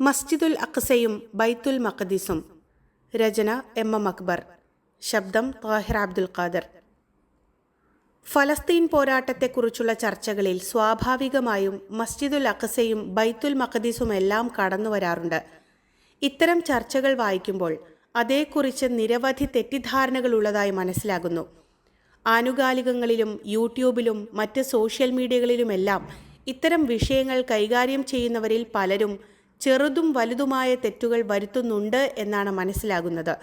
മസ്ജിദുൽ അക്സയും ബൈത്തുൽ മഖദീസും. രചന എം എം അക്ബർ. ശബ്ദം താഹിർ അബ്ദുൽ ഖാദർ. ഫലസ്തീൻ പോരാട്ടത്തെക്കുറിച്ചുള്ള ചർച്ചകളിൽ സ്വാഭാവികമായും മസ്ജിദുൽ അക്സയും ബൈത്തുൽ മഖദീസും എല്ലാം കടന്നു വരാറുണ്ട്. ഇത്തരം ചർച്ചകൾ വായിക്കുമ്പോൾ അതേക്കുറിച്ച് നിരവധി തെറ്റിദ്ധാരണകളുള്ളതായി മനസ്സിലാകുന്നു. ആനുകാലികങ്ങളിലും യൂട്യൂബിലും മറ്റ് സോഷ്യൽ മീഡിയകളിലുമെല്ലാം ഇത്തരം വിഷയങ്ങൾ കൈകാര്യം ചെയ്യുന്നവരിൽ പലരും ചെറുതും വലുതുമായ തെറ്റുകൾ വരുത്തുന്നുണ്ട് എന്നാണ് മനസ്സിലാകുന്നത്.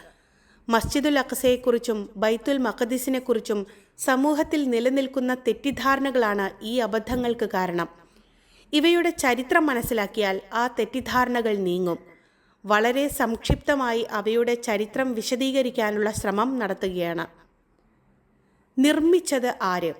മസ്ജിദുൽ അക്സയെക്കുറിച്ചും ബൈത്തുൽ മഖദീസിനെക്കുറിച്ചും സമൂഹത്തിൽ നിലനിൽക്കുന്ന തെറ്റിദ്ധാരണകളാണ് ഈ അബദ്ധങ്ങൾക്ക് കാരണം. ഇവയുടെ ചരിത്രം മനസ്സിലാക്കിയാൽ ആ തെറ്റിദ്ധാരണകൾ നീങ്ങും. വളരെ സംക്ഷിപ്തമായി അവയുടെ ചരിത്രം വിശദീകരിക്കാനുള്ള ശ്രമം നടത്തുകയാണ്. നിർമ്മിച്ചത് ആര്?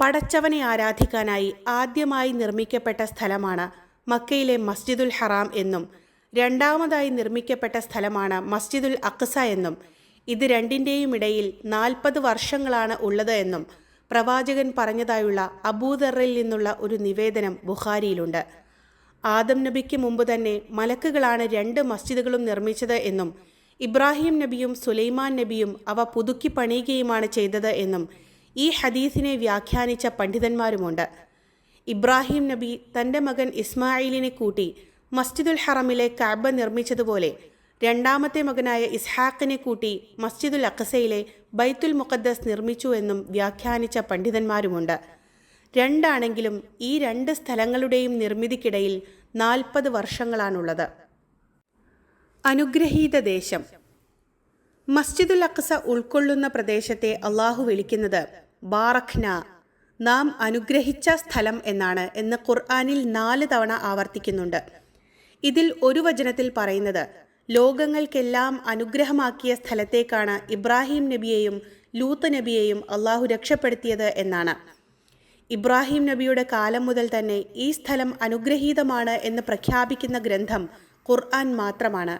പടച്ചവനെ ആരാധിക്കാനായി ആദ്യമായി നിർമ്മിക്കപ്പെട്ട സ്ഥലമാണ് മക്കയിലെ മസ്ജിദുൽ ഹറാം എന്നും രണ്ടാമതായി നിർമ്മിക്കപ്പെട്ട സ്ഥലമാണ് മസ്ജിദുൽ അക്സ എന്നും. ഇത് രണ്ടിന്റെയും ഇടയിൽ നാൽപ്പത് വർഷങ്ങളാണ് ഉള്ളത് എന്നും പ്രവാചകൻ പറഞ്ഞതായുള്ള അബൂദറിൽ നിന്നുള്ള ഒരു നിവേദനം ബുഖാരിയിലുണ്ട്. ആദം നബിക്ക് മുമ്പ് തന്നെ മലക്കുകളാണ് രണ്ട് മസ്ജിദുകളും നിർമ്മിച്ചത് എന്നും ഇബ്രാഹിം നബിയും സുലൈമാൻ നബിയും അവ പുതുക്കി പണിയുകയുമാണ് ചെയ്തത് എന്നും ഈ ഹദീസിനെ വ്യാഖ്യാനിച്ച പണ്ഡിതന്മാരുമുണ്ട്. ഇബ്രാഹിം നബി തന്റെ മകൻ ഇസ്മായിലിനെ കൂട്ടി മസ്ജിദുൽ ഹറമിലെ കഅബ നിർമ്മിച്ചതുപോലെ രണ്ടാമത്തെ മകനായ ഇസ്ഹാഖിനെ കൂട്ടി മസ്ജിദുൽ അക്കസയിലെ ബൈത്തുൽ മുഖദ്ദസ് നിർമ്മിച്ചു എന്നും വ്യാഖ്യാനിച്ച പണ്ഡിതന്മാരുമുണ്ട്. രണ്ടാണെങ്കിലും ഈ രണ്ട് സ്ഥലങ്ങളുടെയും നിർമ്മിതിക്കിടയിൽ നാൽപ്പത് വർഷങ്ങളാണുള്ളത്. അനുഗ്രഹീത ദേശം. മസ്ജിദുൽ അക്സ ഉൾക്കൊള്ളുന്ന പ്രദേശത്തെ അള്ളാഹു വിളിക്കുന്നത് ബാറഖ്ന നാം അനുഗ്രഹിച്ച സ്ഥലം എന്നാണ് എന്ന് ഖുർആാനിൽ നാല് തവണ ആവർത്തിക്കുന്നുണ്ട്. ഇതിൽ ഒരു വചനത്തിൽ പറയുന്നത് ലോകങ്ങൾക്കെല്ലാം അനുഗ്രഹമാക്കിയ സ്ഥലത്തേക്കാണ് ഇബ്രാഹിം നബിയെയും ലൂത്ത് നബിയെയും അള്ളാഹു രക്ഷപ്പെടുത്തിയത് എന്നാണ്. ഇബ്രാഹിം നബിയുടെ കാലം മുതൽ തന്നെ ഈ സ്ഥലം അനുഗ്രഹീതമാണ് എന്ന് പ്രഖ്യാപിക്കുന്ന ഗ്രന്ഥം ഖുർആൻ മാത്രമാണ്.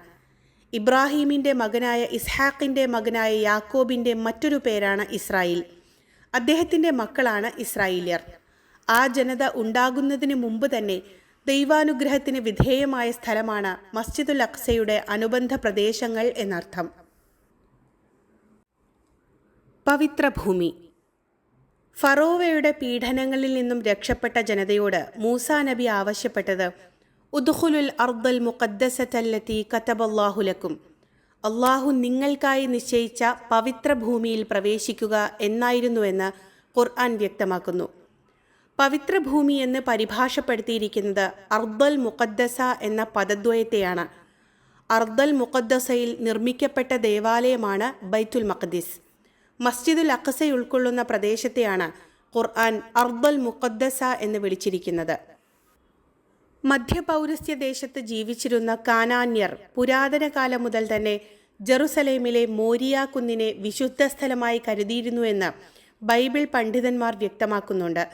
ഇബ്രാഹീമിന്റെ മകനായ ഇസ്ഹാഖിന്റെ മകനായ യാക്കോബിന്റെ മറ്റൊരു പേരാണ് ഇസ്രായേൽ. അദ്ദേഹത്തിന്റെ മക്കളാണ് ഇസ്രായേലിയർ. ആ ജനത ഉണ്ടാകുന്നതിന് മുമ്പ് തന്നെ ദൈവാനുഗ്രഹത്തിന് വിധേയമായ സ്ഥലമാണ് മസ്ജിദുൽ അക്സയുടെ അനുബന്ധ പ്രദേശങ്ങൾ എന്നർത്ഥം. പവിത്ര ഭൂമി. ഫറോവയുടെ പീഡനങ്ങളിൽ നിന്നും രക്ഷപ്പെട്ട ജനതയോട് മൂസ നബി ആവശ്യപ്പെട്ടത് ഉദ്ഖുലുൽ അർദൽ മുഖദ്ദസത്തല്ലത്തി കത്തബല്ലാഹുലക്കും അള്ളാഹു നിങ്ങൾക്കായി നിശ്ചയിച്ച പവിത്ര ഭൂമിയിൽ പ്രവേശിക്കുക എന്നായിരുന്നുവെന്ന് ഖുർആൻ വ്യക്തമാക്കുന്നു. പവിത്ര ഭൂമി എന്ന് പരിഭാഷപ്പെടുത്തിയിരിക്കുന്നത് അർദൽ മുഖദ്ദസ എന്ന പദദ്വയത്തെയാണ്. അർദൽ മുഖദ്ദസയിൽ നിർമ്മിക്കപ്പെട്ട ദേവാലയമാണ് ബൈത്തുൽ മഖദ്ദിസ്. മസ്ജിദുൽ അഖസ ഉൾക്കൊള്ളുന്ന പ്രദേശത്തെയാണ് ഖുർആൻ അർദൽ മുഖദ്ദസ എന്ന് വിളിച്ചിരിക്കുന്നത്. മധ്യപൗരസ്ത്യ ദേശത്ത് ജീവിച്ചിരുന്ന കാനാന്യർ പുരാതന കാലം മുതൽ തന്നെ ജെറുസലേമിലെ മോരിയ കുന്നിനെ വിശുദ്ധ സ്ഥലമായി കരുതിയിരുന്നുവെന്ന് ബൈബിൾ പണ്ഡിതന്മാർ വ്യക്തമാക്കുന്നുണ്ട്.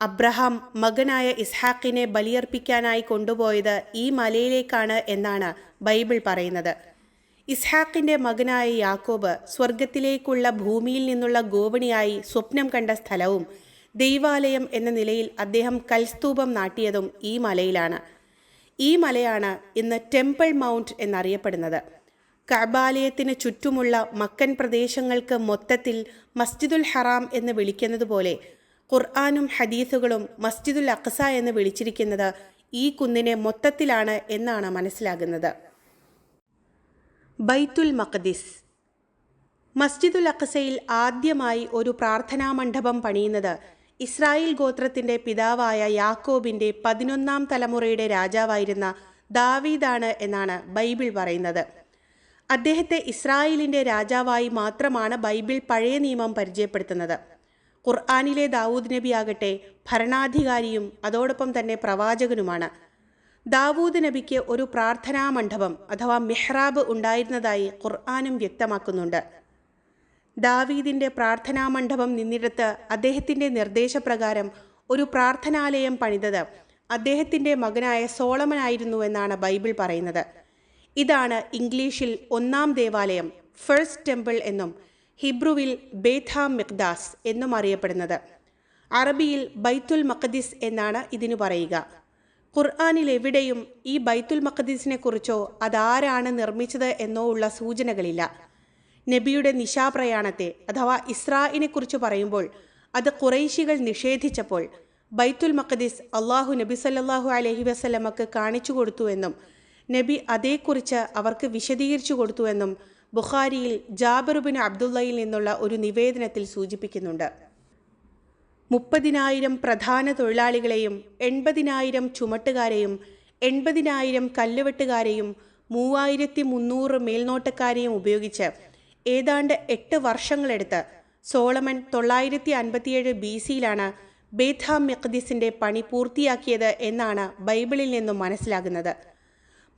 അബ്രഹാം മകനായ ഇസ്ഹാക്കിനെ ബലിയർപ്പിക്കാനായി കൊണ്ടുപോയത് ഈ മലയിലേക്കാണ് എന്നാണ് ബൈബിൾ പറയുന്നത്. ഇസ്ഹാക്കിന്റെ മകനായ യാക്കോബ് സ്വർഗത്തിലേക്കുള്ള ഭൂമിയിൽ നിന്നുള്ള ഗോവണിയായി സ്വപ്നം കണ്ട സ്ഥലവും ദൈവാലയം എന്ന നിലയിൽ അദ്ദേഹം കൽസ്തൂപം നാട്ടിയതും ഈ മലയിലാണ്. ഈ മലയാണ് ഇന്ന് ടെമ്പിൾ മൗണ്ട് എന്നറിയപ്പെടുന്നത്. കബാലയത്തിന് ചുറ്റുമുള്ള മക്കൻ പ്രദേശങ്ങൾക്ക് മൊത്തത്തിൽ മസ്ജിദുൽ ഹറാം എന്ന് വിളിക്കുന്നതുപോലെ ഖുർആാനും ഹദീസുകളും മസ്ജിദുൽ അഖ്സ എന്ന് വിളിച്ചിരിക്കുന്നത് ഈ കുന്നിനെ മൊത്തത്തിലാണ് എന്നാണ് മനസ്സിലാകുന്നത്. ബൈത്തുൽ മഖദിസ്. മസ്ജിദുൽ അഖസയിൽ ആദ്യമായി ഒരു പ്രാർത്ഥനാ മണ്ഡപം പണിയുന്നത് ഇസ്രായേൽ ഗോത്രത്തിന്റെ പിതാവായ യാക്കോബിന്റെ പതിനൊന്നാം തലമുറയുടെ രാജാവായിരുന്ന ദാവീദാണ് എന്നാണ് ബൈബിൾ പറയുന്നത്. അദ്ദേഹത്തെ ഇസ്രായേലിന്റെ രാജാവായി മാത്രമാണ് ബൈബിൾ പഴയ നിയമം പരിചയപ്പെടുത്തുന്നത്. ഖുർആാനിലെ ദാവൂദ് നബി ആകട്ടെ ഭരണാധികാരിയും അതോടൊപ്പം തന്നെ പ്രവാചകനുമാണ്. ദാവൂദ് നബിക്ക് ഒരു പ്രാർത്ഥനാ മണ്ഡപം അഥവാ മെഹ്റാബ് ഉണ്ടായിരുന്നതായി ഖുർആാനും വ്യക്തമാക്കുന്നുണ്ട്. ദാവീദിന്റെ പ്രാർത്ഥനാ മണ്ഡപം നിന്നിടത്ത് അദ്ദേഹത്തിന്റെ നിർദ്ദേശപ്രകാരം ഒരു പ്രാർത്ഥനാലയം പണിതത് അദ്ദേഹത്തിന്റെ മകനായ സോളമനായിരുന്നുവെന്നാണ് ബൈബിൾ പറയുന്നത്. ഇതാണ് ഇംഗ്ലീഷിൽ ഒന്നാം ദേവാലയം ഫസ്റ്റ് ടെമ്പിൾ എന്നും ഹിബ്രുവിൽ ബേഥാം മിഖ്ദാസ് എന്നും അറിയപ്പെടുന്നത്. അറബിയിൽ ബൈത്തുൽ മഖദിസ് എന്നാണ് ഇതിനു പറയുക. ഖുർആാനിൽ എവിടെയും ഈ ബൈത്തുൽ മഖദീസിനെ കുറിച്ചോ അതാരാണ് നിർമ്മിച്ചത് എന്നോ ഉള്ള സൂചനകളില്ല. നബിയുടെ നിശാപ്രയാണത്തെ അഥവാ ഇസ്രായിനെ കുറിച്ച് പറയുമ്പോൾ അത് കുറൈശികൾ നിഷേധിച്ചപ്പോൾ ബൈത്തുൽ മക്കദീസ് അള്ളാഹു നബി സല്ലാഹു അലഹി വസ്ലമക്ക് കാണിച്ചു കൊടുത്തുവെന്നും നബി അതേക്കുറിച്ച് അവർക്ക് വിശദീകരിച്ചു കൊടുത്തുവെന്നും ബുഖാരിയിൽ ജാബറുബിൻ അബ്ദുള്ളയിൽ നിന്നുള്ള ഒരു നിവേദനത്തിൽ സൂചിപ്പിക്കുന്നുണ്ട്. മുപ്പതിനായിരം പ്രധാന തൊഴിലാളികളെയും എൺപതിനായിരം ചുമട്ടുകാരെയും എൺപതിനായിരം കല്ലുവെട്ടുകാരെയും മൂവായിരത്തി മുന്നൂറ് മേൽനോട്ടക്കാരെയും ഉപയോഗിച്ച് ഏതാണ്ട് എട്ട് വർഷങ്ങളെടുത്ത് സോളമൻ തൊള്ളായിരത്തി അൻപത്തിയേഴ് ബി സിയിലാണ് ബേഥ മെഖദീസിന്റെ പണി പൂർത്തിയാക്കിയത് എന്നാണ് ബൈബിളിൽ നിന്നും മനസ്സിലാകുന്നത്.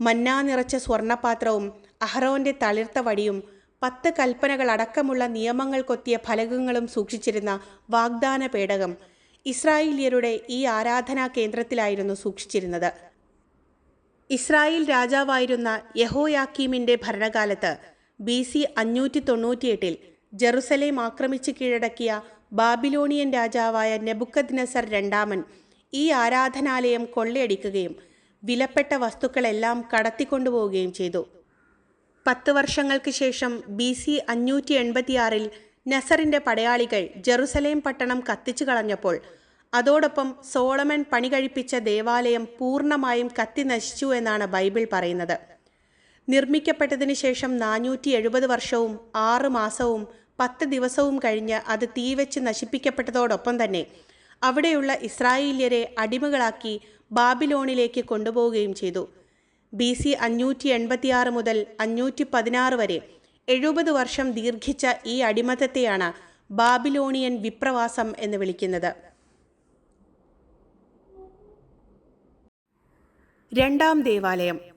മന്നാ നിറച്ച സ്വർണപാത്രവും അഹ്റോന്റെ തളിർത്ത വടിയും പത്ത് കൽപ്പനകൾ അടക്കമുള്ള നിയമങ്ങൾ കൊത്തിയ ഫലകങ്ങളും സൂക്ഷിച്ചിരുന്ന വാഗ്ദാന പേടകം ഇസ്രായേലിയരുടെ ഈ ആരാധനാ കേന്ദ്രത്തിലായിരുന്നു സൂക്ഷിച്ചിരുന്നത്. ഇസ്രായേൽ രാജാവായിരുന്ന യഹോയാക്കീമിന്റെ ഭരണകാലത്ത് ബി സി അഞ്ഞൂറ്റി തൊണ്ണൂറ്റിയെട്ടിൽ ജെറുസലേം ആക്രമിച്ച് കീഴടക്കിയ ബാബിലോണിയൻ രാജാവായ നെബുക്കദ് നസർ രണ്ടാമൻ ഈ ആരാധനാലയം കൊള്ളയടിക്കുകയും വിലപ്പെട്ട വസ്തുക്കളെല്ലാം കടത്തിക്കൊണ്ടുപോവുകയും ചെയ്തു. പത്ത് വർഷങ്ങൾക്ക് ശേഷം ബി സി അഞ്ഞൂറ്റി എൺപത്തിയാറിൽ നസറിന്റെ പടയാളികൾ ജെറുസലേം പട്ടണം കത്തിച്ചു കളഞ്ഞപ്പോൾ അതോടൊപ്പം സോളമൻ പണി കഴിപ്പിച്ച ദേവാലയം പൂർണമായും കത്തി നശിച്ചു എന്നാണ് ബൈബിൾ പറയുന്നത്. നിർമ്മിക്കപ്പെട്ടതിന് ശേഷം നാനൂറ്റി എഴുപത് വർഷവും ആറ് മാസവും പത്ത് ദിവസവും കഴിഞ്ഞ് അത് തീവച്ച് നശിപ്പിക്കപ്പെട്ടതോടൊപ്പം തന്നെ അവിടെയുള്ള ഇസ്രായേലിയരെ അടിമകളാക്കി ബാബിലോണിലേക്ക് കൊണ്ടുപോവുകയും ചെയ്തു. ബി സി അഞ്ഞൂറ്റി എൺപത്തിയാറ് മുതൽ അഞ്ഞൂറ്റി പതിനാറ് വരെ എഴുപത് വർഷം ദീർഘിച്ച ഈ അടിമത്തത്തെയാണ് ബാബിലോണിയൻ വിപ്രവാസം എന്ന് വിളിക്കുന്നത്. രണ്ടാം ദേവാലയം.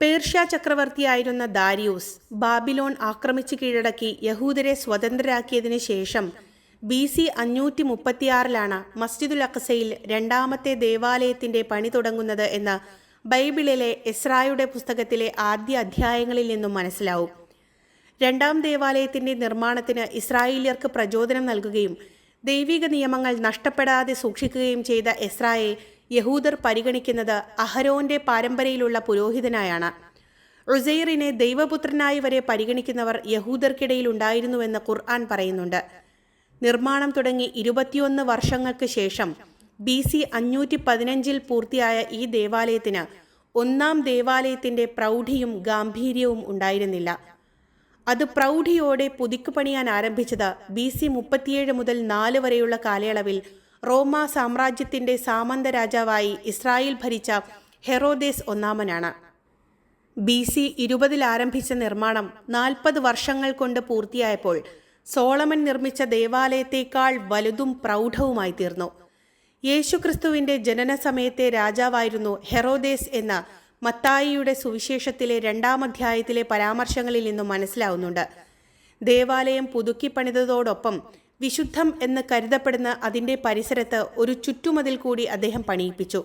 പേർഷ്യ ചക്രവർത്തിയായിരുന്ന ദാരിയൂസ് ബാബിലോൺ ആക്രമിച്ചു കീഴടക്കി യഹൂദരെ സ്വതന്ത്രരാക്കിയതിനു ശേഷം ബി സി അഞ്ഞൂറ്റി മുപ്പത്തിയാറിലാണ് മസ്ജിദുൽ അഖസയിൽ രണ്ടാമത്തെ ദേവാലയത്തിന്റെ പണി തുടങ്ങുന്നത് എന്ന് ബൈബിളിലെ എസ്രായുടെ പുസ്തകത്തിലെ ആദ്യ അധ്യായങ്ങളിൽ നിന്നും മനസ്സിലാവും. രണ്ടാം ദേവാലയത്തിന്റെ നിർമ്മാണത്തിന് ഇസ്രായേലിയർക്ക് പ്രചോദനം നൽകുകയും ദൈവിക നിയമങ്ങൾ നഷ്ടപ്പെടാതെ സൂക്ഷിക്കുകയും ചെയ്ത എസ്രായെ യഹൂദർ പരിഗണിക്കുന്നത് അഹരോന്റെ പാരമ്പര്യയിലുള്ള പുരോഹിതനായാണ്. റുസൈറിനെ ദൈവപുത്രനായി വരെ പരിഗണിക്കുന്നവർ യഹൂദർക്കിടയിൽ ഉണ്ടായിരുന്നുവെന്ന് ഖുർആൻ പറയുന്നുണ്ട്. നിർമ്മാണം തുടങ്ങി ഇരുപത്തിയൊന്ന് വർഷങ്ങൾക്ക് ശേഷം ബി സി അഞ്ഞൂറ്റി പതിനഞ്ചിൽ പൂർത്തിയായ ഈ ദേവാലയത്തിന് ഒന്നാം ദേവാലയത്തിന്റെ പ്രൗഢിയും ഗാംഭീര്യവും ഉണ്ടായിരുന്നില്ല. അത് പ്രൗഢിയോടെ പുതുക്കുപണിയാൻ ആരംഭിച്ചത് ബി സി മുപ്പത്തിയേഴ് മുതൽ നാല് വരെയുള്ള കാലയളവിൽ റോമ സാമ്രാജ്യത്തിന്റെ സാമന്ത രാജാവായി ഇസ്രായേൽ ഭരിച്ച ഹെറോദേസ് ഒന്നാമനാണ്. ബി സി ഇരുപതിൽ ആരംഭിച്ച നിർമ്മാണം നാൽപ്പത് വർഷങ്ങൾ കൊണ്ട് പൂർത്തിയായപ്പോൾ സോളമൻ നിർമ്മിച്ച ദേവാലയത്തേക്കാൾ വലുതും പ്രൗഢവുമായി തീർന്നു. യേശുക്രിസ്തുവിന്റെ ജനന സമയത്തെ രാജാവായിരുന്നു ഹെറോദേസ് എന്ന മത്തായിയുടെ സുവിശേഷത്തിലെ രണ്ടാം അധ്യായത്തിലെ പരാമർശങ്ങളിൽ നിന്നും മനസ്സിലാവുന്നുണ്ട്. ദേവാലയം പുതുക്കി പണിതതോടൊപ്പം വിശുദ്ധം എന്ന് കരുതപ്പെടുന്ന അതിന്റെ പരിസരത്ത് ഒരു ചുറ്റുമതിൽ കൂടി അദ്ദേഹം പണിയിപ്പിച്ചു.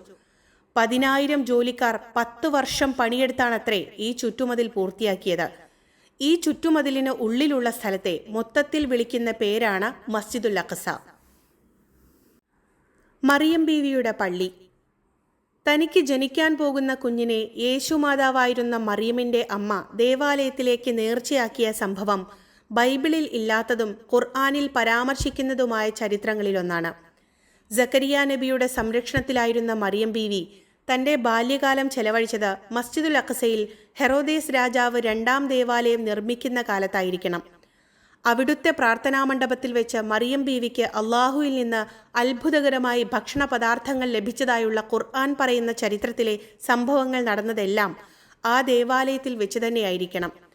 പതിനായിരം ജോലിക്കാർ പത്ത് വർഷം പണിയെടുത്താണത്രേ ഈ ചുറ്റുമതിൽ പൂർത്തിയാക്കിയത്. ഈ ചുറ്റുമതിലിന് ഉള്ളിലുള്ള സ്ഥലത്തെ മൊത്തത്തിൽ വിളിക്കുന്ന പേരാണ് മസ്ജിദുൽ അഖസ മറിയം ബീവിയുടെ പള്ളി. തനിക്ക് ജനിക്കാൻ പോകുന്ന കുഞ്ഞിനെ യേശു മാതാവായിരുന്ന മറിയമിന്റെ അമ്മ ദേവാലയത്തിലേക്ക് നേർച്ചയാക്കിയ സംഭവം ബൈബിളിൽ ഇല്ലാത്തതും ഖുർആാനിൽ പരാമർശിക്കുന്നതുമായ ചരിത്രങ്ങളിലൊന്നാണ്. ജക്കരിയ നബിയുടെ സംരക്ഷണത്തിലായിരുന്ന മറിയം ബീവി തന്റെ ബാല്യകാലം ചെലവഴിച്ചത് മസ്ജിദുൽ അഖസയിൽ ഹെറോദേസ് രാജാവ് രണ്ടാം ദേവാലയം നിർമ്മിക്കുന്ന കാലത്തായിരിക്കണം. അവിടുത്തെ പ്രാർത്ഥനാ മണ്ഡപത്തിൽ വെച്ച് മറിയം ബീവിക്ക് അള്ളാഹുവിൽ നിന്ന് അത്ഭുതകരമായി ഭക്ഷണ പദാർത്ഥങ്ങൾ ലഭിച്ചതായുള്ള ഖുർആൻ പറയുന്ന ചരിത്രത്തിലെ സംഭവങ്ങൾ നടന്നതെല്ലാം ആ ദേവാലയത്തിൽ വെച്ച് തന്നെയായിരിക്കണം.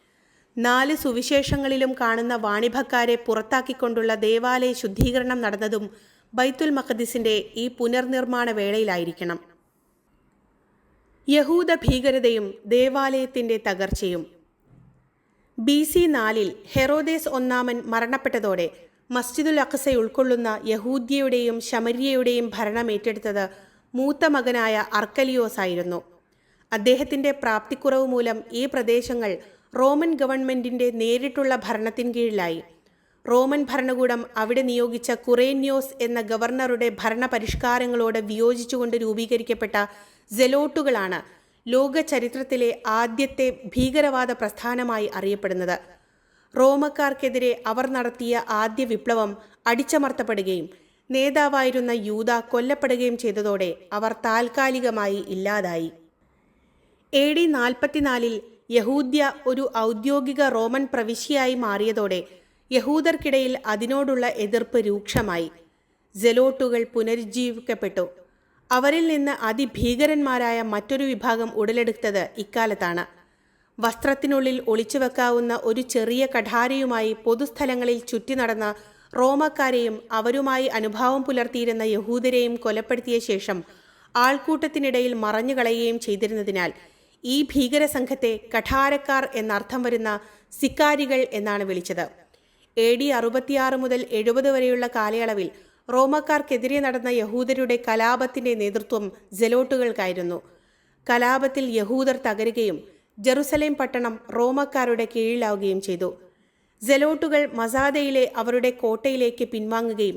നാല് സുവിശേഷങ്ങളിലും കാണുന്ന വാണിഭക്കാരെ പുറത്താക്കിക്കൊണ്ടുള്ള ദേവാലയ ശുദ്ധീകരണം നടന്നതും ബൈത്തുൽ മഖദിസിന്റെ ഈ പുനർനിർമ്മാണ വേളയിലായിരിക്കണം. യഹൂദ ഭീകരതയും ദേവാലയത്തിന്റെ തകർച്ചയും. ബി സി നാലിൽ ഹെറോദേസ് ഒന്നാമൻ മരണപ്പെട്ടതോടെ മസ്ജിദുൽ അഖസ ഉൾക്കൊള്ളുന്ന യഹൂദ്യയുടെയും ശമര്യയുടെയും ഭരണം ഏറ്റെടുത്തത് മൂത്ത മകനായ അർക്കലിയോസ് ആയിരുന്നു അദ്ദേഹത്തിന്റെ പ്രാപ്തിക്കുറവ് മൂലം ഈ പ്രദേശങ്ങൾ റോമൻ ഗവൺമെന്റിന്റെ നേരിട്ടുള്ള ഭരണത്തിൻ കീഴിലായി. റോമൻ ഭരണകൂടം അവിടെ നിയോഗിച്ച കുറേന്യോസ് എന്ന ഗവർണറുടെ ഭരണപരിഷ്കാരങ്ങളോട് വിയോജിച്ചുകൊണ്ട് രൂപീകരിക്കപ്പെട്ട സെലോട്ടുകളാണ് ലോക ചരിത്രത്തിലെ ആദ്യത്തെ ഭീകരവാദ പ്രസ്ഥാനമായി അറിയപ്പെടുന്നത്. റോമക്കാർക്കെതിരെ അവർ നടത്തിയ ആദ്യ വിപ്ലവം അടിച്ചമർത്തപ്പെടുകയും നേതാവായിരുന്ന യൂത കൊല്ലപ്പെടുകയും ചെയ്തതോടെ അവർ താൽക്കാലികമായി ഇല്ലാതായി. എ ഡി നാൽപ്പത്തിനാലിൽ യഹൂദ്യ ഒരു ഔദ്യോഗിക റോമൻ പ്രവിശ്യയായി മാറിയതോടെ യഹൂദർക്കിടയിൽ അതിനോടുള്ള എതിർപ്പ് രൂക്ഷമായി. ജെലോട്ടുകൾ പുനരുജ്ജീവിക്കപ്പെട്ടു. അവരിൽ നിന്ന് അതിഭീകരന്മാരായ മറ്റൊരു വിഭാഗം ഉടലെടുത്തത് ഇക്കാലത്താണ്. വസ്ത്രത്തിനുള്ളിൽ ഒളിച്ചു വെക്കാവുന്ന ഒരു ചെറിയ കഠാരയുമായി പൊതുസ്ഥലങ്ങളിൽ ചുറ്റി നടന്ന റോമക്കാരെയും അവരുമായി അനുഭാവം പുലർത്തിയിരുന്ന യഹൂദരെയും കൊലപ്പെടുത്തിയ ശേഷം ആൾക്കൂട്ടത്തിനിടയിൽ മറഞ്ഞുകളയുകയും ചെയ്തിരുന്നതിനാൽ ഈ ഭീകര സംഘത്തെ കഠാരക്കാർ എന്നർത്ഥം വരുന്ന സിക്കാരികൾ എന്നാണ് വിളിച്ചത്. എ ഡി അറുപത്തിയാറ് മുതൽ എഴുപത് വരെയുള്ള കാലയളവിൽ റോമക്കാർക്കെതിരെ നടന്ന യഹൂദരുടെ കലാപത്തിന്റെ നേതൃത്വം ജെലോട്ടുകൾക്കായിരുന്നു. കലാപത്തിൽ യഹൂദർ തകരുകയും ജെറുസലേം പട്ടണം റോമക്കാരുടെ കീഴിലാവുകയും ചെയ്തു. ജെലോട്ടുകൾ മസാദയിലെ അവരുടെ കോട്ടയിലേക്ക് പിൻവാങ്ങുകയും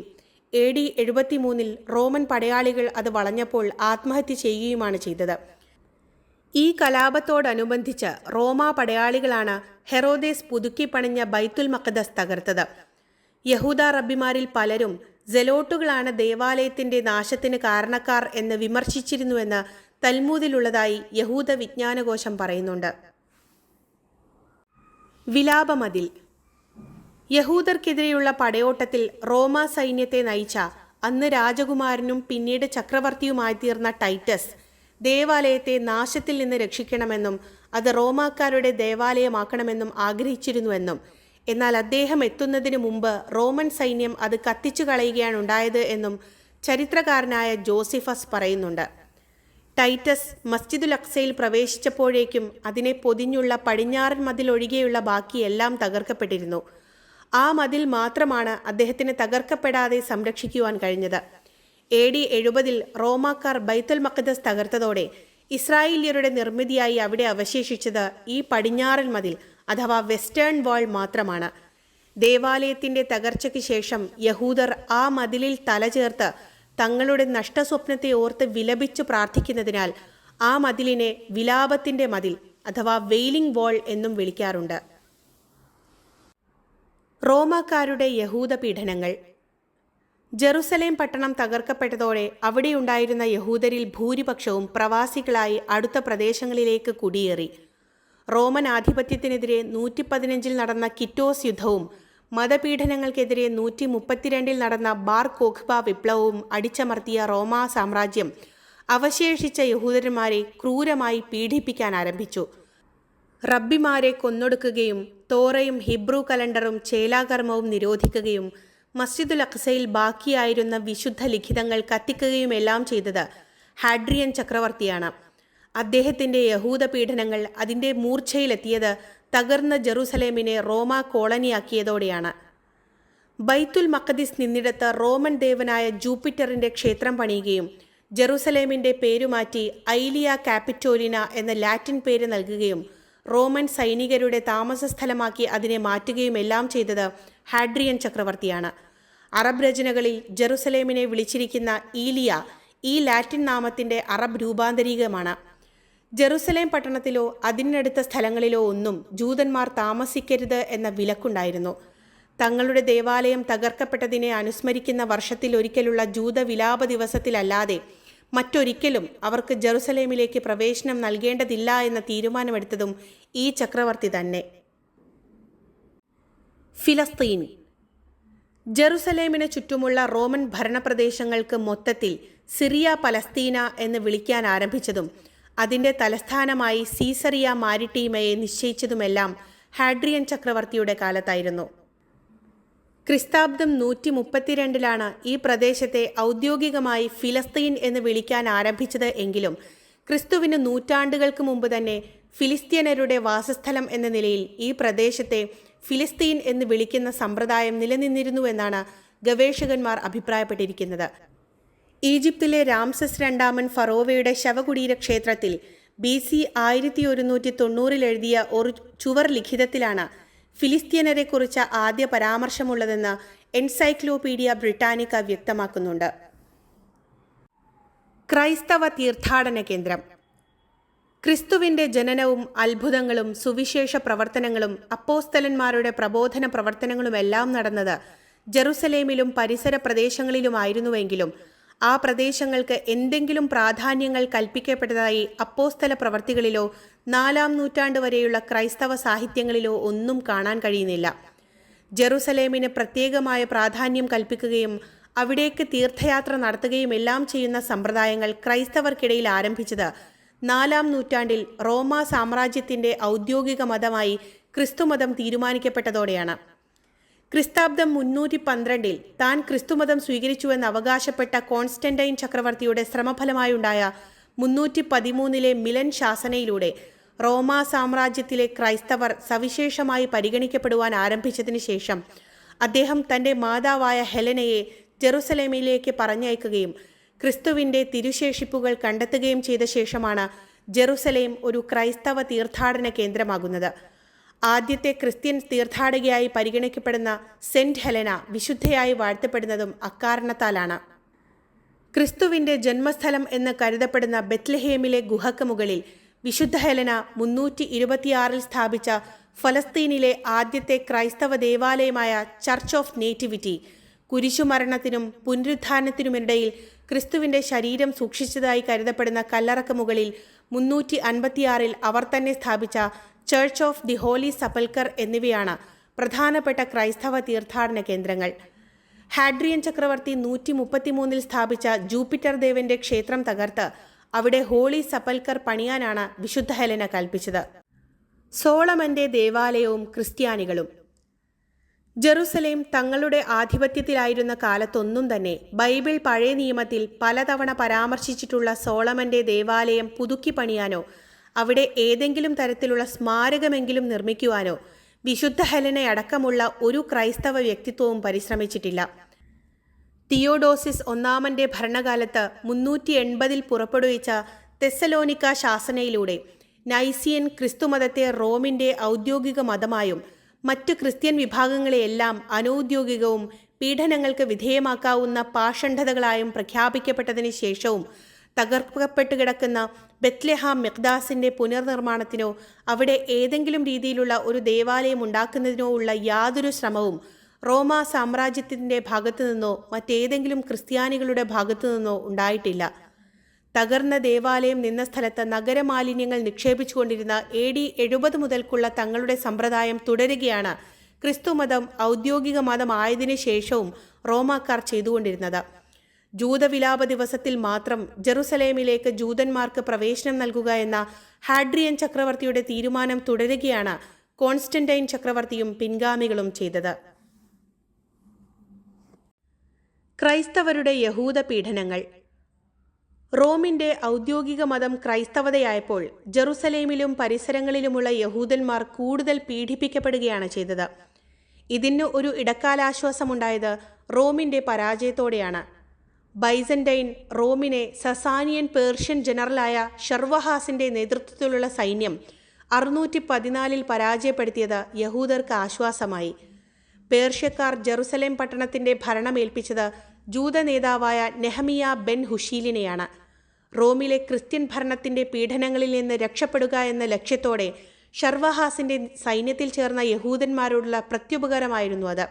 എ ഡി എഴുപത്തിമൂന്നിൽ റോമൻ പടയാളികൾ അത് വളഞ്ഞപ്പോൾ ആത്മഹത്യ ചെയ്യുകയുമാണ് ചെയ്തത്. ഈ കലാപത്തോടനുബന്ധിച്ച് റോമാ പടയാളികളാണ് ഹെറോദേസ് പുതുക്കി പണിഞ്ഞ ബൈത്തുൽ മഖദസ് തകർത്തത്. യഹൂദ റബ്ബിമാരിൽ പലരും ജെലോട്ടുകളാണ് ദേവാലയത്തിന്റെ നാശത്തിന് കാരണക്കാർ എന്ന് വിമർശിച്ചിരുന്നുവെന്ന് തൽമൂദിലുള്ളതായി യഹൂദ വിജ്ഞാനകോശം പറയുന്നുണ്ട്. വിലാപമതിൽ. യഹൂദർക്കെതിരെയുള്ള പടയോട്ടത്തിൽ റോമ സൈന്യത്തെ നയിച്ച അന്ന് രാജകുമാരനും പിന്നീട് ചക്രവർത്തിയുമായി തീർന്ന ടൈറ്റസ് ദേവാലയത്തെ നാശത്തിൽ നിന്ന് രക്ഷിക്കണമെന്നും അത് റോമാക്കാരുടെ ദേവാലയമാക്കണമെന്നും ആഗ്രഹിച്ചിരുന്നുവെന്നും. എന്നാൽ അദ്ദേഹം എത്തുന്നതിന് മുമ്പ് റോമൻ സൈന്യം അത് കത്തിച്ചു കളയുകയാണ് ഉണ്ടായത് എന്നും ചരിത്രകാരനായ ജോസിഫസ് പറയുന്നുണ്ട്. ടൈറ്റസ് മസ്ജിദുൽ അക്സയിൽ പ്രവേശിച്ചപ്പോഴേക്കും അതിനെ പൊതിഞ്ഞുള്ള പടിഞ്ഞാറൻ മതിൽ ഒഴികെയുള്ള ബാക്കിയെല്ലാം തകർക്കപ്പെട്ടിരുന്നു. ആ മതിൽ മാത്രമാണ് അദ്ദേഹത്തിന് തകർക്കപ്പെടാതെ സംരക്ഷിക്കുവാൻ കഴിഞ്ഞത്. എ ഡി എഴുപതിൽ റോമാക്കാർ ബൈത്തൽ മക്കദസ് തകർത്തതോടെ ഇസ്രായേലിയരുടെ നിർമ്മിതിയായി അവിടെ അവശേഷിച്ചത് ഈ പടിഞ്ഞാറൻ മതിൽ അഥവാ വെസ്റ്റേൺ വാൾ മാത്രമാണ്. ദേവാലയത്തിന്റെ തകർച്ചയ്ക്ക് ശേഷം യഹൂദർ ആ മതിലിൽ തലചേർത്ത് തങ്ങളുടെ നഷ്ടസ്വപ്നത്തെ ഓർത്ത് വിലപിച്ചു പ്രാർത്ഥിക്കുന്നതിനാൽ ആ മതിലിനെ വിലാപത്തിന്റെ മതിൽ അഥവാ വെയിലിംഗ് വാൾ എന്നും വിളിക്കാറുണ്ട്. റോമാക്കാരുടെ യഹൂദ പീഡനങ്ങൾ ജെറുസലേം പട്ടണം തകർക്കപ്പെട്ടതോടെ അവിടെയുണ്ടായിരുന്ന യഹൂദരിൽ ഭൂരിപക്ഷവും പ്രവാസികളായി അടുത്ത പ്രദേശങ്ങളിലേക്ക് കുടിയേറി. റോമൻ ആധിപത്യത്തിനെതിരെ നൂറ്റി പതിനഞ്ചിൽ നടന്ന കിറ്റോസ് യുദ്ധവും മതപീഡനങ്ങൾക്കെതിരെ നൂറ്റി മുപ്പത്തിരണ്ടിൽ നടന്ന ബാർ കോഖ്ബ വിപ്ലവവും അടിച്ചമർത്തിയ റോമാ സാമ്രാജ്യം അവശേഷിച്ച യഹൂദന്മാരെ ക്രൂരമായി പീഡിപ്പിക്കാൻ ആരംഭിച്ചു. റബ്ബിമാരെ കൊന്നൊടുക്കുകയും തോറയും ഹിബ്രു കലണ്ടറും ചേലാകർമ്മവും നിരോധിക്കുകയും മസ്ജിദുൽ അക്സയിൽ ബാക്കിയായിരുന്ന വിശുദ്ധ ലിഖിതങ്ങൾ കത്തിക്കുകയുമെല്ലാം ചെയ്തത് ഹാഡ്രിയൻ ചക്രവർത്തിയാണ്. അദ്ദേഹത്തിന്റെ യഹൂദ പീഡനങ്ങൾ അതിന്റെ മൂർച്ഛയിലെത്തിയത് തകർന്ന ജെറൂസലേമിനെ റോമ കോളനിയാക്കിയതോടെയാണ്. ബൈത്തുൽ മക്കദിസ് നിന്നിടത്ത് റോമൻ ദേവനായ ജൂപ്പിറ്ററിന്റെ ക്ഷേത്രം പണിയുകയും ജെറൂസലേമിന്റെ പേരുമാറ്റി ഐലിയ കാപ്പിറ്റോലിന എന്ന ലാറ്റിൻ പേര് നൽകുകയും റോമൻ സൈനികരുടെ താമസ സ്ഥലമാക്കി അതിനെ മാറ്റുകയുമെല്ലാം ചെയ്തത് ഹാഡ്രിയൻ ചക്രവർത്തിയാണ്. അറബ് രചനകളിൽ ജെറുസലേമിനെ വിളിച്ചിരിക്കുന്ന ഈലിയ ഈ ലാറ്റിൻ നാമത്തിന്റെ അറബ് രൂപാന്തരീകമാണ്. ജെറുസലേം പട്ടണത്തിലോ അതിനടുത്ത സ്ഥലങ്ങളിലോ ഒന്നും ജൂതന്മാർ താമസിക്കരുത് എന്ന വിലക്കുണ്ടായിരുന്നു. തങ്ങളുടെ ദേവാലയം തകർക്കപ്പെട്ടതിനെ അനുസ്മരിക്കുന്ന വർഷത്തിൽ ഒരിക്കലുള്ള ജൂത വിലാപ ദിവസത്തിലല്ലാതെ മറ്റൊരിക്കലും അവർക്ക് ജെറുസലേമിലേക്ക് പ്രവേശനം നൽകേണ്ടതില്ല എന്ന തീരുമാനമെടുത്തതും ഈ ചക്രവർത്തി തന്നെ. ഫിലസ്തീൻ ജെറുസലേമിന് ചുറ്റുമുള്ള റോമൻ ഭരണപ്രദേശങ്ങൾക്ക് മൊത്തത്തിൽ സിറിയ പലസ്തീന എന്ന് വിളിക്കാൻ ആരംഭിച്ചതും അതിന്റെ തലസ്ഥാനമായി സീസറിയ മാരിട്ടീമയെ നിശ്ചയിച്ചതുമെല്ലാം ഹാഡ്രിയൻ ചക്രവർത്തിയുടെ കാലത്തായിരുന്നു. ക്രിസ്താബ്ദം നൂറ്റി മുപ്പത്തിരണ്ടിലാണ് ഈ പ്രദേശത്തെ ഔദ്യോഗികമായി ഫിലസ്തീൻ എന്ന് വിളിക്കാൻ ആരംഭിച്ചത് എങ്കിലും ക്രിസ്തുവിന് നൂറ്റാണ്ടുകൾക്ക് മുമ്പ് തന്നെ ഫിലിസ്തീനരുടെ വാസസ്ഥലം എന്ന നിലയിൽ ഈ പ്രദേശത്തെ ഫിലിസ്തീൻ എന്ന് വിളിക്കുന്ന സമ്പ്രദായം നിലനിന്നിരുന്നുവെന്നാണ് ഗവേഷകന്മാർ അഭിപ്രായപ്പെട്ടിരിക്കുന്നത്. ഈജിപ്തിലെ രാംസസ് രണ്ടാമൻ ഫറോവയുടെ ശവകുടീര ക്ഷേത്രത്തിൽ ബി സി ആയിരത്തി ഒരുന്നൂറ്റി തൊണ്ണൂറിൽ എഴുതിയ ഒരു ചുവർ ലിഖിതത്തിലാണ് ഫിലിസ്തീനരെക്കുറിച്ച് ആദ്യ പരാമർശമുള്ളതെന്ന് എൻസൈക്ലോപീഡിയ ബ്രിട്ടാനിക്ക വ്യക്തമാക്കുന്നുണ്ട്. ക്രൈസ്തവ തീർത്ഥാടന കേന്ദ്രം ക്രിസ്തുവിന്റെ ജനനവും അത്ഭുതങ്ങളും സുവിശേഷ പ്രവർത്തനങ്ങളും അപ്പോസ്തലന്മാരുടെ പ്രബോധന പ്രവർത്തനങ്ങളുമെല്ലാം നടന്നത് ജെറുസലേമിലും പരിസര പ്രദേശങ്ങളിലുമായിരുന്നുവെങ്കിലും ആ പ്രദേശങ്ങൾക്ക് എന്തെങ്കിലും പ്രാധാന്യങ്ങൾ കൽപ്പിക്കപ്പെട്ടതായി അപ്പോസ്തല പ്രവർത്തികളിലോ നാലാം നൂറ്റാണ്ട് വരെയുള്ള ക്രൈസ്തവ സാഹിത്യങ്ങളിലോ ഒന്നും കാണാൻ കഴിയുന്നില്ല. ജെറുസലേമിന് പ്രത്യേകമായ പ്രാധാന്യം കൽപ്പിക്കുകയും അവിടേക്ക് തീർത്ഥയാത്ര നടത്തുകയും എല്ലാം ചെയ്യുന്ന സമ്പ്രദായങ്ങൾ ക്രൈസ്തവർക്കിടയിൽ ആരംഭിച്ചത് നാലാം നൂറ്റാണ്ടിൽ റോമ സാമ്രാജ്യത്തിന്റെ ഔദ്യോഗിക മതമായി ക്രിസ്തുമതം തീരുമാനിക്കപ്പെട്ടതോടെയാണ്. ക്രിസ്താബ്ദം മുന്നൂറ്റി പന്ത്രണ്ടിൽ താൻ ക്രിസ്തുമതം സ്വീകരിച്ചുവെന്ന് അവകാശപ്പെട്ട കോൺസ്റ്റന്റൈൻ ചക്രവർത്തിയുടെ ശ്രമഫലമായുണ്ടായ മുന്നൂറ്റി പതിമൂന്നിലെ മിലൻ ശാസനയിലൂടെ റോമ സാമ്രാജ്യത്തിലെ ക്രൈസ്തവർ സവിശേഷമായി പരിഗണിക്കപ്പെടുവാൻ ആരംഭിച്ചതിന് ശേഷം അദ്ദേഹം തന്റെ മാതാവായ ഹെലനയെ ജെറുസലേമിലേക്ക് പറഞ്ഞയക്കുകയും ക്രിസ്തുവിന്റെ തിരുശേഷിപ്പുകൾ കണ്ടെത്തുകയും ചെയ്ത ശേഷമാണ് ജെറുസലേം ഒരു ക്രൈസ്തവ തീർത്ഥാടന കേന്ദ്രമാകുന്നത്. ആദ്യത്തെ ക്രിസ്ത്യൻ തീർത്ഥാടകയായി പരിഗണിക്കപ്പെടുന്ന സെന്റ് ഹെലന വിശുദ്ധയായി വാഴ്ത്തപ്പെടുന്നതും അക്കാരണത്താലാണ്. ക്രിസ്തുവിന്റെ ജന്മസ്ഥലം എന്ന് കരുതപ്പെടുന്ന ബെത്ലഹേമിലെ ഗുഹക്ക് മുകളിൽ വിശുദ്ധ ഹെലന മുന്നൂറ്റി ഇരുപത്തിയാറിൽ സ്ഥാപിച്ച ഫലസ്തീനിലെ ആദ്യത്തെ ക്രൈസ്തവ ദേവാലയമായ ചർച്ച് ഓഫ് നേറ്റിവിറ്റി കുരിശുമരണത്തിനും പുനരുത്ഥാനത്തിനുമിടയിൽ ക്രിസ്തുവിന്റെ ശരീരം സൂക്ഷിച്ചതായി കരുതപ്പെടുന്ന കല്ലറക്ക് മുകളിൽ മുന്നൂറ്റി അൻപത്തിയാറിൽ അവർ തന്നെ സ്ഥാപിച്ച church of the holy sepulchre എന്നിവയാണ് പ്രധാനപ്പെട്ട ക്രൈസ്തവ തീർത്ഥാടന കേന്ദ്രങ്ങൾ. ഹാഡ്രിയൻ ചക്രവർത്തി നൂറ്റി മുപ്പത്തിമൂന്നിൽ സ്ഥാപിച്ച ജൂപ്പിറ്റർ ദേവന്റെ ക്ഷേത്രം തകർത്ത് അവിടെ ഹോളി സപ്പൽക്കർ പണിയാനാണ് വിശുദ്ധ ഹെലന കൽപ്പിച്ചത്. സോളമന്റെ ദേവാലയവും ക്രിസ്ത്യാനികളും ജെറുസലേം തങ്ങളുടെ ആധിപത്യത്തിലായിരുന്ന കാലത്തൊന്നും തന്നെ ബൈബിൾ പഴയ നിയമത്തിൽ പലതവണ പരാമർശിച്ചിട്ടുള്ള സോളമന്റെ ദേവാലയം പുതുക്കി പണിയാനോ അവിടെ ഏതെങ്കിലും തരത്തിലുള്ള സ്മാരകമെങ്കിലും നിർമ്മിക്കുവാനോ വിശുദ്ധ ഹെലനയടക്കമുള്ള ഒരു ക്രൈസ്തവ വ്യക്തിത്വവും പരിശ്രമിച്ചിട്ടില്ല. തിയോഡോസിസ് ഒന്നാമന്റെ ഭരണകാലത്ത് മുന്നൂറ്റി എൺപതിൽ പുറപ്പെടുവിച്ച തെസലോനിക്ക ശാസനയിലൂടെ നൈസിയൻ ക്രിസ്തുമതത്തെ റോമിന്റെ ഔദ്യോഗിക മതമായും മറ്റു ക്രിസ്ത്യൻ വിഭാഗങ്ങളെയെല്ലാം അനൗദ്യോഗികവും പീഡനങ്ങൾക്ക് വിധേയമാക്കാവുന്ന പാഷണ്ഡതകളായും പ്രഖ്യാപിക്കപ്പെട്ടതിന് ശേഷവും തകർക്കപ്പെട്ടു കിടക്കുന്ന ബെത്ലെഹാം മെക്ദാസിന്റെ പുനർനിർമ്മാണത്തിനോ അവിടെ ഏതെങ്കിലും രീതിയിലുള്ള ഒരു ദേവാലയം ഉണ്ടാക്കുന്നതിനോ ഉള്ള യാതൊരു ശ്രമവും റോമ സാമ്രാജ്യത്തിന്റെ ഭാഗത്തു നിന്നോ മറ്റേതെങ്കിലും ക്രിസ്ത്യാനികളുടെ ഭാഗത്തു നിന്നോ ഉണ്ടായിട്ടില്ല. തകർന്ന ദേവാലയം നിന്ന സ്ഥലത്ത് നഗരമാലിന്യങ്ങൾ നിക്ഷേപിച്ചുകൊണ്ടിരുന്ന എ ഡി എഴുപത് മുതൽക്കുള്ള തങ്ങളുടെ സമ്പ്രദായം തുടരുകയാണ് ക്രിസ്തുമതം ഔദ്യോഗിക മതമായതിനു ശേഷവും റോമാക്കാർ ചെയ്തുകൊണ്ടിരുന്നത്. ജൂതവിലാപ ദിവസത്തിൽ മാത്രം ജെറുസലേമിലേക്ക് ജൂതന്മാർക്ക് പ്രവേശനം നൽകുക എന്ന ഹാഡ്രിയൻ ചക്രവർത്തിയുടെ തീരുമാനം തുടരുകയാണ് കോൺസ്റ്റന്റൈൻ ചക്രവർത്തിയും പിൻഗാമികളും ചെയ്തത്. ക്രൈസ്തവരുടെ യഹൂദ പീഡനങ്ങൾ റോമിന്റെ ഔദ്യോഗിക മതം ക്രൈസ്തവതയായപ്പോൾ ജെറുസലേമിലും പരിസരങ്ങളിലുമുള്ള യഹൂദന്മാർ കൂടുതൽ പീഡിപ്പിക്കപ്പെടുകയാണ് ചെയ്തത്. ഇതിന് ഒരു ഇടക്കാലാശ്വാസമുണ്ടായത് റോമിന്റെ പരാജയത്തോടെയാണ്. ബൈസന്റൈൻ റോമിനെ സസാനിയൻ പേർഷ്യൻ ജനറലായ ഷർവഹാസിന്റെ നേതൃത്വത്തിലുള്ള സൈന്യം അറുന്നൂറ്റി പതിനാലിൽ പരാജയപ്പെടുത്തിയത് യഹൂദർക്ക് ആശ്വാസമായി. പേർഷ്യക്കാർ ജെറുസലേം പട്ടണത്തിന്റെ ഭരണമേൽപ്പിച്ചത് ജൂത നേതാവായ നെഹമിയ ബെൻ ഹുഷീലിനെയാണ് റോമിലെ ക്രിസ്ത്യൻ ഭരണത്തിന്റെ പീഡനങ്ങളിൽ നിന്ന് രക്ഷപ്പെടുക എന്ന ലക്ഷ്യത്തോടെ ഷർവഹാസിന്റെ സൈന്യത്തിൽ ചേർന്ന യഹൂദന്മാരോടുള്ള പ്രത്യുപകാരമായിരുന്നു അത്.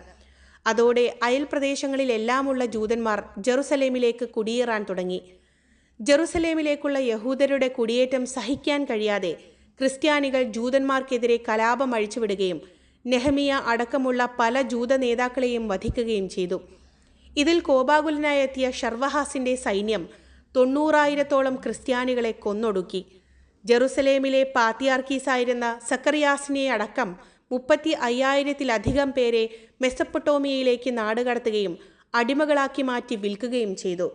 അതോടെ അയൽ പ്രദേശങ്ങളിലെല്ലാമുള്ള ജൂതന്മാർ ജെറുസലേമിലേക്ക് കുടിയേറാൻ തുടങ്ങി. ജെറുസലേമിലേക്കുള്ള യഹൂദരുടെ കുടിയേറ്റം സഹിക്കാൻ കഴിയാതെ ക്രിസ്ത്യാനികൾ ജൂതന്മാർക്കെതിരെ കലാപം അഴിച്ചുവിടുകയും നെഹമിയ അടക്കമുള്ള പല ജൂത നേതാക്കളെയും വധിക്കുകയും ചെയ്തു. ഇതിൽ കോപാകുലനായി എത്തിയ സൈന്യം തൊണ്ണൂറായിരത്തോളം ക്രിസ്ത്യാനികളെ കൊന്നൊടുക്കി. ജെറുസലേമിലെ പാത്തിയാർക്കീസായിരുന്ന സക്കറിയാസിനെ അടക്കം മുപ്പത്തി അയ്യായിരത്തിലധികം പേരെ മെസ്സപ്പൊട്ടോമിയയിലേക്ക് നാടുകടത്തുകയും അടിമകളാക്കി മാറ്റി വിൽക്കുകയും ചെയ്തു.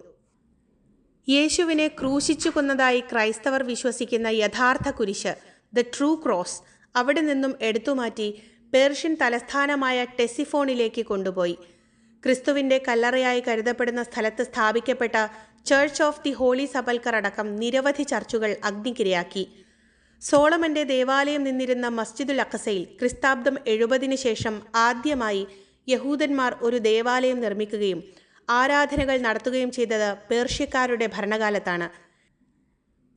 യേശുവിനെ ക്രൂശിച്ചു കൊന്നതായി ക്രൈസ്തവർ വിശ്വസിക്കുന്ന യഥാർത്ഥ കുരിശ് ദ ട്രൂ ക്രോസ് അവിടെ നിന്നും എടുത്തുമാറ്റി പേർഷ്യൻ തലസ്ഥാനമായ ടെസിഫോണിലേക്ക് കൊണ്ടുപോയി. ക്രിസ്തുവിന്റെ കല്ലറയായി കരുതപ്പെടുന്ന സ്ഥലത്ത് സ്ഥാപിക്കപ്പെട്ട church of the holy sepulchre അടക്കം നിരവധി ചർച്ചുകൾ അഗ്നിക്കിരയാക്കി. സോളമന്റെ ദേവാലയം നിന്നിരുന്ന മസ്ജിദുൽ അഖസയിൽ ക്രിസ്താബ്ദം എഴുപതിന് ശേഷം ആദ്യമായി യഹൂദന്മാർ ഒരു ദേവാലയം നിർമ്മിക്കുകയും ആരാധനകൾ നടത്തുകയും ചെയ്തത് പേർഷ്യക്കാരുടെ ഭരണകാലത്താണ്.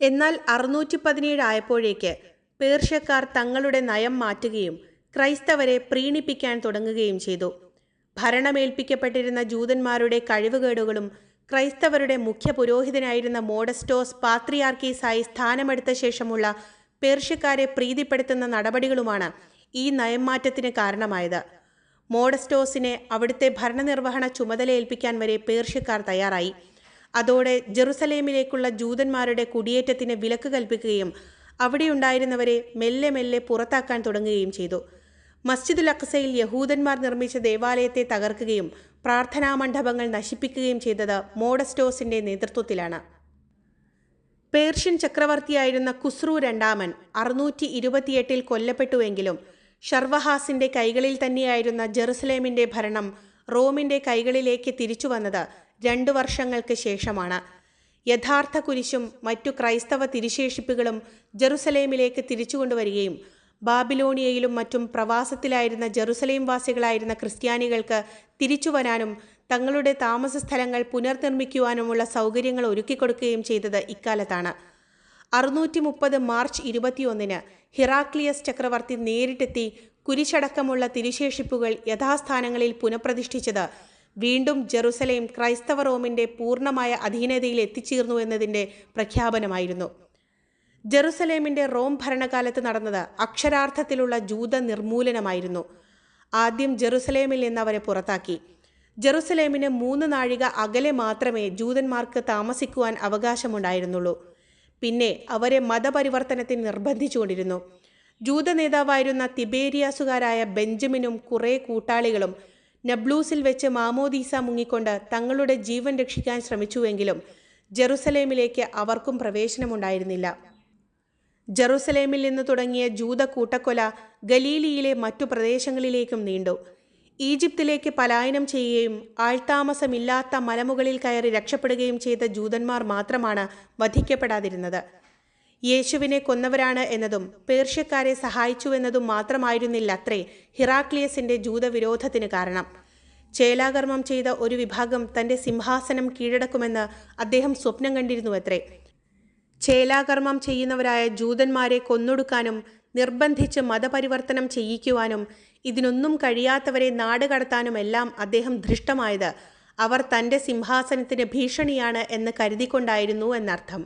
എന്നാൽ അറുന്നൂറ്റി പതിനേഴ് ആയപ്പോഴേക്ക് പേർഷ്യക്കാർ തങ്ങളുടെ നയം മാറ്റുകയും ക്രൈസ്തവരെ പ്രീണിപ്പിക്കാൻ തുടങ്ങുകയും ചെയ്തു. ഭരണമേൽപ്പിക്കപ്പെട്ടിരുന്ന ജൂതന്മാരുടെ കഴിവുകേടുകളും ക്രൈസ്തവരുടെ മുഖ്യ പുരോഹിതനായിരുന്ന മോഡസ്റ്റോസ് പാത്രിയാർക്കീസായി സ്ഥാനമെടുത്ത ശേഷമുള്ള പേർഷ്യക്കാരെ പ്രീതിപ്പെടുത്തുന്ന നടപടികളുമാണ് ഈ നയംമാറ്റത്തിന് കാരണമായത്. മോഡസ്റ്റോസിനെ അവിടുത്തെ ഭരണനിർവഹണ ചുമതല ഏൽപ്പിക്കാൻ വരെ പേർഷ്യക്കാർ തയ്യാറായി. അതോടെ ജെറുസലേമിലേക്കുള്ള ജൂതന്മാരുടെ കുടിയേറ്റത്തിന് വിലക്ക് കൽപ്പിക്കുകയും അവിടെയുണ്ടായിരുന്നവരെ മെല്ലെ മെല്ലെ പുറത്താക്കാൻ തുടങ്ങുകയും ചെയ്തു. മസ്ജിദുൽ അക്സയിൽ യഹൂദന്മാർ നിർമ്മിച്ച ദേവാലയത്തെ തകർക്കുകയും പ്രാർത്ഥനാ മണ്ഡപങ്ങൾ നശിപ്പിക്കുകയും ചെയ്തത് മോഡസ്റ്റോസിന്റെ നേതൃത്വത്തിലാണ്. പേർഷ്യൻ ചക്രവർത്തിയായിരുന്ന കുസ്രു രണ്ടാമൻ അറുന്നൂറ്റി ഇരുപത്തിയെട്ടിൽ കൊല്ലപ്പെട്ടുവെങ്കിലും ഷർവഹാസിന്റെ കൈകളിൽ തന്നെയായിരുന്ന ജെറുസലേമിന്റെ ഭരണം റോമിന്റെ കൈകളിലേക്ക് തിരിച്ചു വന്നത് രണ്ടു വർഷങ്ങൾക്ക് ശേഷമാണ്. യഥാർത്ഥ കുരിശും മറ്റു ക്രൈസ്തവ തിരുശേഷിപ്പുകളും ജെറുസലേമിലേക്ക് തിരിച്ചുകൊണ്ടുവരികയും ബാബിലോണിയയിലും മറ്റും പ്രവാസത്തിലായിരുന്ന ജെറുസലേം വാസികളായിരുന്ന ക്രിസ്ത്യാനികൾക്ക് തിരിച്ചു വരാനും തങ്ങളുടെ താമസ സ്ഥലങ്ങൾ പുനർനിർമ്മിക്കുവാനുമുള്ള സൗകര്യങ്ങൾ ഒരുക്കിക്കൊടുക്കുകയും ചെയ്തത് ഇക്കാലത്താണ്. അറുന്നൂറ്റി മുപ്പത് മാർച്ച് ഇരുപത്തിയൊന്നിന് ഹിറാക്ലിയസ് ചക്രവർത്തി നേരിട്ടെത്തി കുരിശടക്കമുള്ള തിരുശേഷിപ്പുകൾ യഥാസ്ഥാനങ്ങളിൽ പുനഃപ്രതിഷ്ഠിച്ചത് വീണ്ടും ജെറുസലേം ക്രൈസ്തവ റോമിന്റെ പൂർണമായ അധീനതയിൽ എത്തിച്ചേർന്നു എന്നതിന്റെ പ്രഖ്യാപനമായിരുന്നു. ജെറുസലേമിന്റെ റോം ഭരണകാലത്ത് നടന്നത് അക്ഷരാർത്ഥത്തിലുള്ള ജൂത നിർമൂലനമായിരുന്നു. ആദ്യം ജെറുസലേമിൽ നിന്ന് അവരെ പുറത്താക്കി. ജെറുസലേമിന് മൂന്ന് നാഴിക അകലെ മാത്രമേ ജൂതന്മാർക്ക് താമസിക്കുവാൻ അവകാശമുണ്ടായിരുന്നുള്ളൂ. പിന്നെ അവരെ മതപരിവർത്തനത്തിന് നിർബന്ധിച്ചുകൊണ്ടിരുന്നു. ജൂത നേതാവായിരുന്ന തിബേരിയാസുകാരായ ബെഞ്ചമിനും കുറേ കൂട്ടാളികളും നബ്ലൂസിൽ വെച്ച് മാമോദീസ മുങ്ങിക്കൊണ്ട് തങ്ങളുടെ ജീവൻ രക്ഷിക്കാൻ ശ്രമിച്ചുവെങ്കിലും ജെറുസലേമിലേക്ക് അവർക്കും പ്രവേശനമുണ്ടായിരുന്നില്ല. ജെറുസലേമിൽ നിന്ന് തുടങ്ങിയ ജൂത കൂട്ടക്കൊല ഗലീലിയിലെ മറ്റു പ്രദേശങ്ങളിലേക്കും നീണ്ടു. ഈജിപ്തിലേക്ക് പലായനം ചെയ്യുകയും ആൾതാമസമില്ലാത്ത മലമുകളിൽ കയറി രക്ഷപ്പെടുകയും ചെയ്ത ജൂതന്മാർ മാത്രമാണ് വധിക്കപ്പെടാതിരുന്നത്. യേശുവിനെ കൊന്നവരാണ് എന്നതും പേർഷ്യക്കാരെ സഹായിച്ചുവെന്നതും മാത്രമായിരുന്നില്ല അത്രേ ഹിറാക്ലിയസിന്റെ ജൂതവിരോധത്തിന് കാരണം. ചേലാകർമ്മം ചെയ്ത ഒരു വിഭാഗം തന്റെ സിംഹാസനം കീഴടക്കുമെന്ന് അദ്ദേഹം സ്വപ്നം കണ്ടിരുന്നുവത്രേ. ചേലാകർമ്മം ചെയ്യുന്നവരായ ജൂതന്മാരെ കൊന്നൊടുക്കാനും നിർബന്ധിച്ച് മതപരിവർത്തനം ചെയ്യിക്കുവാനും ഇതിനൊന്നും കഴിയാത്തവരെ നാടുകടത്താനുമെല്ലാം അദ്ദേഹം ധൃഷ്ടമായത്. അവർ തന്റെ സിംഹാസനത്തിന് ഭീഷണിയാണ് എന്ന് കരുതിക്കൊണ്ടായിരുന്നു എന്നർത്ഥം.